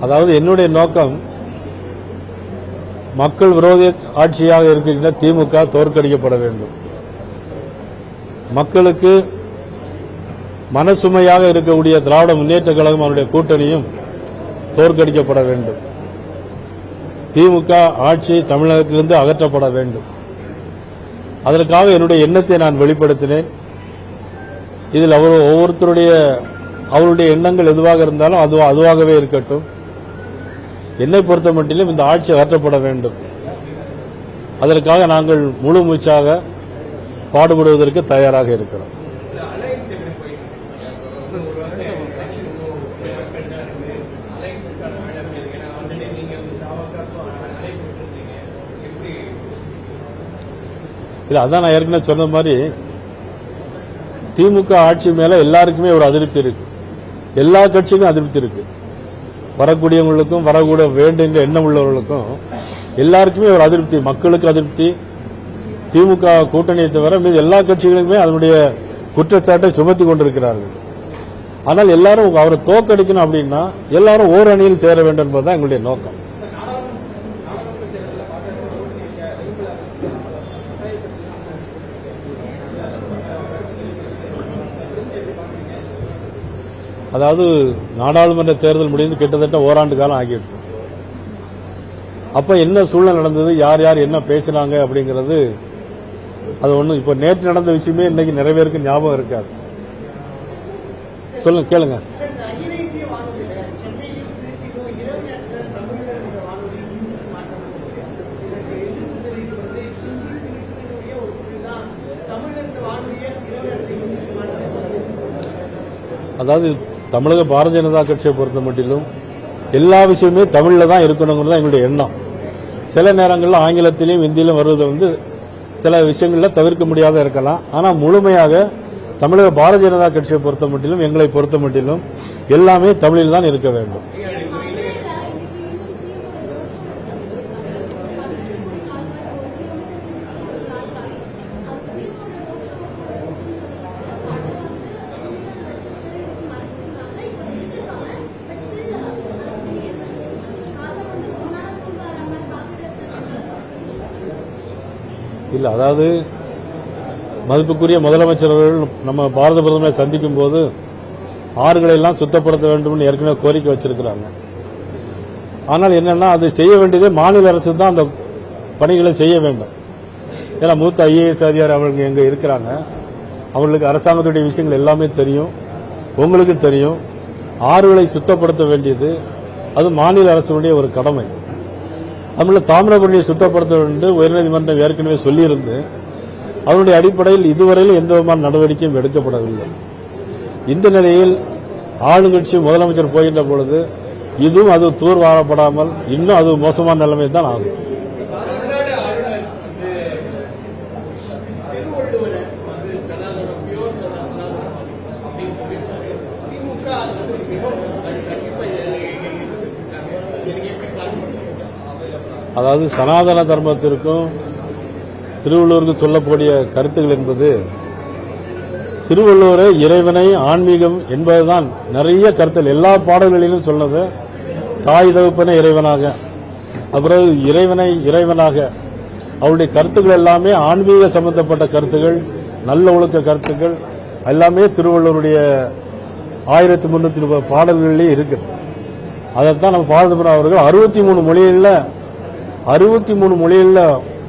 அதாவது என்னுடைய நோக்கம் மக்கள் விரோத ஆட்சியாக இருக்கின்ற திமுக தோற்கடிக்கப்பட வேண்டும். மக்களுக்கு மனசுமையாக இருக்கக்கூடிய திராவிட முன்னேற்ற கழகம் அவருடைய கூட்டணியும் தோற்கடிக்கப்பட வேண்டும். திமுக ஆட்சி தமிழகத்திலிருந்து அகற்றப்பட வேண்டும். அதற்காக என்னுடைய எண்ணத்தை நான் வெளிப்படுத்தினேன். இதில் அவர் ஒவ்வொருத்தருடைய அவருடைய எண்ணங்கள் எதுவாக இருந்தாலும் அது அதுவாகவே இருக்கட்டும். என்னை பொறுத்த மட்டிலும் இந்த ஆட்சி அகற்றப்பட வேண்டும். அதற்காக நாங்கள் முழு மூச்சாக பாடுபடுவதற்கு தயாராக இருக்கிறோம். இல்லை அதான் நான் ஏற்கனவே சொன்ன மாதிரி திமுக ஆட்சி மேல எல்லாருக்குமே ஒரு அதிருப்தி இருக்கு. எல்லா கட்சிக்கும் அதிருப்தி இருக்கு. வரக்கூடியவங்களுக்கும் வரக்கூட வேண்டுங்கிற எண்ணம் உள்ளவர்களுக்கும் எல்லாருக்குமே ஒரு அதிருப்தி மக்களுக்கு அதிருப்தி. திமுக கூட்டணியை தவிர மீது எல்லா கட்சிகளுக்குமே அதனுடைய குற்றச்சாட்டை சுமத்தி கொண்டிருக்கிறார்கள். ஆனால் எல்லாரும் அவரை தோக்கடிக்கணும் அப்படின்னா எல்லாரும் ஓர் அணியில் சேர வேண்டும் என்பதுதான் எங்களுடைய நோக்கம். அதாவது நாடாளுமன்ற தேர்தல் முடிந்து கிட்டத்தட்ட ஓராண்டு காலம் ஆகிடுச்சு. அப்போ என்ன சூழ்நிலை நடந்தது? யார் யார் என்ன பேசினாங்க அப்படிங்கிறது அது ஒன்றும் இப்போ நேற்று நடந்த விஷயமே இன்னைக்கு நிறைவேறுக்கு ஞாபகம் இருக்காது. சொல்லுங்க கேளுங்க. அதாவது தமிழக பாரதிய ஜனதா கட்சியை பொறுத்த மட்டிலும் எல்லா விஷயமே தமிழில் தான் இருக்கணுங்கிறது தான் எங்களுடைய எண்ணம். சில நேரங்களில் ஆங்கிலத்திலையும் ஹிந்தியிலும் வருவது வந்து சில விஷயங்களில் தவிர்க்க முடியாத இருக்கலாம். ஆனால் முழுமையாக தமிழக பாரதிய ஜனதா கட்சியை பொறுத்த மட்டிலும் எங்களை பொறுத்த மட்டிலும் எல்லாமே தமிழில் தான் இருக்க வேண்டும். இல்லை. அதாவது மதிப்புக்குரிய முதலமைச்சர் அவர்கள் நம்ம பாரத பிரதமரை சந்திக்கும் போது ஆறுகளை எல்லாம் சுத்தப்படுத்த வேண்டும்னு ஏற்கனவே கோரிக்கை வச்சிருக்கிறாங்க. ஆனால் என்னன்னா அது செய்ய வேண்டியது மாநில அரசு தான் அந்த பணிகளை செய்ய வேண்டும். ஏன்னா மூத்த ஐஏஎஸ் அதிகாரி அவங்க எங்கே இருக்கிறாங்க. அவங்களுக்கு அரசாங்கத்துடைய விஷயங்கள் எல்லாமே தெரியும். உங்களுக்கு தெரியும். ஆறுகளை சுத்தப்படுத்த வேண்டியது அது மாநில அரசுடைய ஒரு கடமை. தமிழில் தாமிரபரணியை சுத்தப்படுத்த வேண்டும் உயர்நீதிமன்றம் ஏற்கனவே சொல்லியிருந்து அதனுடைய அடிப்படையில் இதுவரையில் எந்த விதமான நடவடிக்கையும் எடுக்கப்படவில்லை. இந்த நிலையில் ஆளுங்கட்சி முதலமைச்சர் போகின்ற பொழுது இதுவும் அது தூர்வாரப்படாமல் இன்னும் அது மோசமான நிலைமை தான் ஆகும் தமிழ்நாடு ஆளுநர் வந்து திருவள்ளுவரை வந்து சனாதனம் பியோர் சனாதனம் அப்படின்னு சொல்லியிருக்காரு திமுக அது வந்து மிகவும் அது கண்டிப்பா எதிர்த்திருக்காங்க எனக்கு எப்படி காரணம் அதாவது சனாதன தர்மத்திற்கும் திருவள்ளுவருக்கு சொல்லக்கூடிய கருத்துக்கள் என்பது திருவள்ளுவரை இறைவனை ஆன்மீகம் என்பதுதான். நிறைய கருத்துகள் எல்லா பாடல்களிலும் சொன்னது தாய் தகுப்பனை இறைவனாக. அப்புறம் இறைவனை இறைவனாக. அவருடைய கருத்துக்கள் எல்லாமே ஆன்மீக சம்பந்தப்பட்ட கருத்துக்கள் நல்ல ஒழுக்க கருத்துக்கள் எல்லாமே திருவள்ளுவருடைய ஆயிரத்தி முன்னூற்றி முப்பது பாடல்களிலே இருக்குது. அதைத்தான் நம்ம பாரதபுரம் அவர்கள் அறுபத்தி மூணு மொழிகளில் அறுபத்தி மூணு மொழிகளில்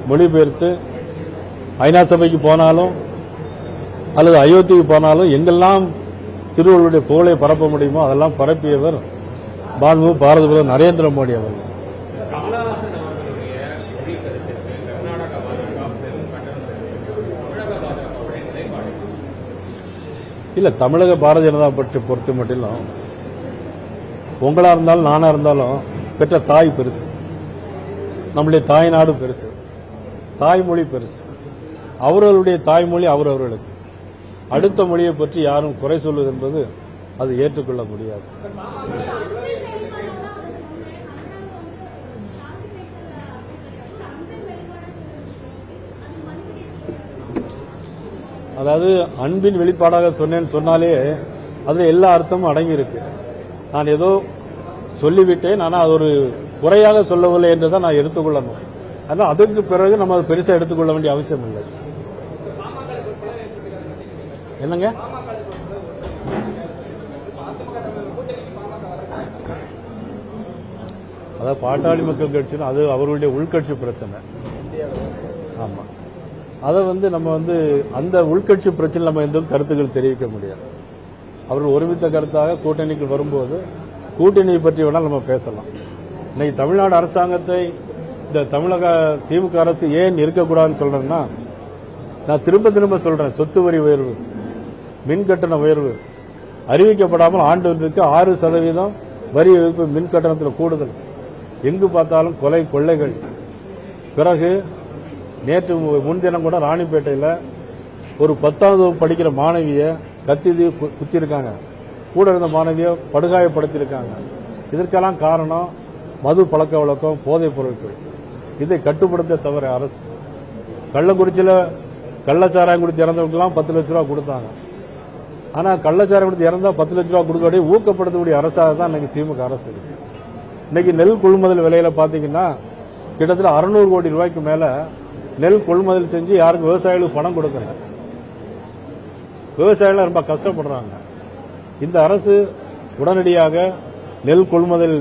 மொழிபெயர்த்து ஐநா சபைக்கு போனாலும் அல்லது அயோத்திக்கு போனாலும் எங்கெல்லாம் திருவள்ளுவருடைய புகழை பரப்ப முடியுமோ அதெல்லாம் பரப்பியவர் பான்மு பாரத பிரதமர் நரேந்திர மோடி அவர்கள். இல்லை தமிழக பாரதிய ஜனதா கட்சி பொறுத்த மட்டிலும் உங்களாக இருந்தாலும் நானா இருந்தாலும் பெற்ற தாய் பெருசு. நம்முடைய தாய் நாடு பெருசு. தாய்மொழி பெருசு. அவர்களுடைய தாய்மொழி அவரவர்களுக்கு. அடுத்த மொழியை பற்றி யாரும் குறை சொல்வது என்பது அது ஏற்றுக்கொள்ள முடியாது. அதாவது அன்பின் வெளிப்பாடாக சொன்னேன்னு சொன்னாலே அது எல்லா அர்த்தமும் அடங்கியிருக்கு. நான் ஏதோ சொல்லிவிட்டேன் ஆனால் அது ஒரு குறையாக சொல்லவில்லை என்று தான் நான் எடுத்துக்கொள்ளணும். ஆனால் அதுக்கு பிறகு நம்ம அதை பெருசாக எடுத்துக்கொள்ள வேண்டிய அவசியம் இல்லை. என்னங்க? அதாவது பாட்டாளி மக்கள் கட்சின்னு அது அவர்களுடைய உள்கட்சி பிரச்சனை. ஆமா. அதை வந்து நம்ம வந்து அந்த உள்கட்சி பிரச்சனை நம்ம எந்த கருத்துக்கள் தெரிவிக்க முடியாது. அவர்கள் ஒருமித்த கருத்தாக கூட்டணிக்கு வரும்போது கூட்டணியை பற்றி வேணால் நம்ம பேசலாம். இன்னைக்கு தமிழ்நாடு அரசாங்கத்தை இந்த தமிழக திமுக அரசு ஏன் இருக்கக்கூடாதுன்னு சொல்றேன்னா நான் திரும்ப திரும்ப சொல்றேன் சொத்து வரி உயர்வு மின் கட்டண உயர்வு. அறிவிக்கப்படாமல் ஆண்டு ஒன்றுக்கு ஆறு சதவீதம் வரி விதிப்பு மின் கட்டணத்தில் கூடுதல். எங்கு பார்த்தாலும் கொலை கொள்ளைகள். பிறகு நேற்று மு- முன்தினம் கூட ராணிப்பேட்டையில் ஒரு பத்தாவது வகுப்பு படிக்கிற மாணவியை கத்தி கு- குத்திருக்காங்க. கூட இருந்த மாணவியை படுகாயப்படுத்தியிருக்காங்க இதற்கெல்லாம் காரணம் மது பழக்க வழக்கம் போதைப் பொருட்கள். இதை கட்டுப்படுத்த தவிர அரசு. கள்ளக்குறிச்சியில் கள்ளச்சாராயம் குடித்து இறந்தவங்களுக்கெல்லாம் பத்து லட்ச ரூபா கொடுத்தாங்க. ஆனால் கள்ளச்சாராயம் குடித்து இறந்தால் பத்து லட்ச ரூபா கொடுக்கக்கூடிய ஊக்கப்படுத்தக்கூடிய அரசாக தான் இன்னைக்கு திமுக அரசு இருக்கு. இன்னைக்கு நெல் கொள்முதல் விலையில பார்த்தீங்கன்னா கிட்டத்தட்ட அறுநூறு கோடி ரூபாய்க்கு மேலே நெல் கொள்முதல் செஞ்சு யாருக்கும் விவசாயிகளுக்கு பணம் கொடுக்கல விவசாயிகள் ரொம்ப கஷ்டப்படுறாங்க. இந்த அரசு உடனடியாக நெல் கொள்முதல்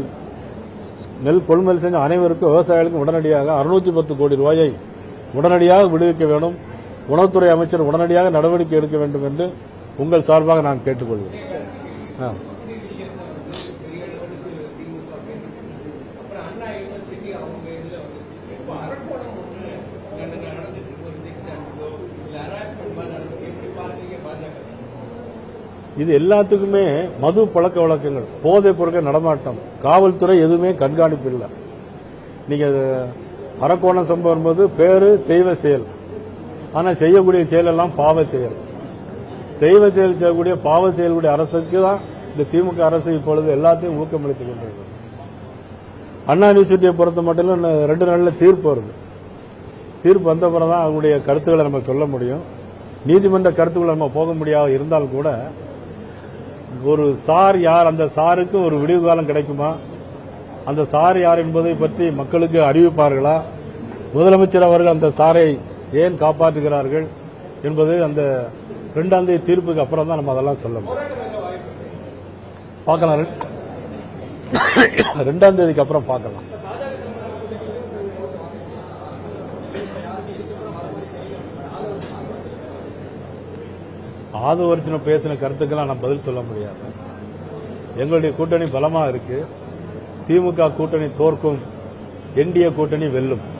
நெல் கொள்முதல் செஞ்ச அனைவருக்கும் விவசாயிகளுக்கும் உடனடியாக அறுநூத்தி பத்து கோடி ரூபாயை உடனடியாக விடுவிக்க வேண்டும். உணவுத்துறை அமைச்சர் உடனடியாக நடவடிக்கை எடுக்க வேண்டும் என்று உங்கள் சார்பாக நான் கேட்டுக்கொள்கிறேன் ஆ. அப்புறம் அண்ணா யூனிவர்சிட்டி அவங்க இதில் வந்து இப்போ அரக்கோணம் ஒன்று நடந்துட்டு இருக்கு ஒரு சிக்ஸ் ஆண்டோ இல்லை ஹராஸ்மெண்ட் மாதிரி நடந்துட்டு எப்படி பார்க்குறீங்க பாஜக இது எல்லாத்துக்குமே மது பழக்க வழக்கங்கள் போதைப் பொருட்கள் நடமாட்டம். காவல்துறை எதுவுமே கண்காணிப்பு இல்லை. நீங்கள் அரக்கோண அரக்கோணம் சம்பவம் போது பேரு தெய்வ செயல். ஆனால் செய்யக்கூடிய செயலெல்லாம் பாவ செயல். தெய்வ செயல் செய்யக்கூடிய பாவ செயல்களுடைய அரசுக்கு தான் இந்த திமுக அரசு இப்பொழுது எல்லாத்தையும் ஊக்கமளித்துக் கொண்டிருக்கு அண்ணா யூனிவர்சிட்டியை பொறுத்த மட்டும் ரெண்டு நாளில் தீர்ப்பு வருது. தீர்ப்பு வந்த பிறகு தான் அவங்களுடைய கருத்துக்களை நம்ம சொல்ல முடியும். நீதிமன்ற கருத்துக்களை நம்ம போக முடியாத இருந்தால் கூட ஒரு சார் யார் அந்த சாருக்கு ஒரு விடிவு காலம் கிடைக்குமா? அந்த சார் யார் என்பதை பற்றி மக்களுக்கு அறிவிப்பார்களா? முதலமைச்சர் அவர்கள் அந்த சாரை ஏன் காப்பாற்றுகிறார்கள் என்பது அந்த ரெண்டாம் தேதி தீர்ப்புக்கு அப்புறம் தான் நம்ம அதெல்லாம் சொல்ல முடியும். பார்க்கலாம். ரெண்டாம் தேதிக்கு அப்புறம் பார்க்கலாம். ஆதவரிச்சின பேசின கருத்துக்கெல்லாம் நான் பதில் சொல்ல முடியாது. எங்களுடைய கூட்டணி பலமாக இருக்கு. திமுக கூட்டணி தோற்கும். என்டிஏ கூட்டணி வெல்லும்.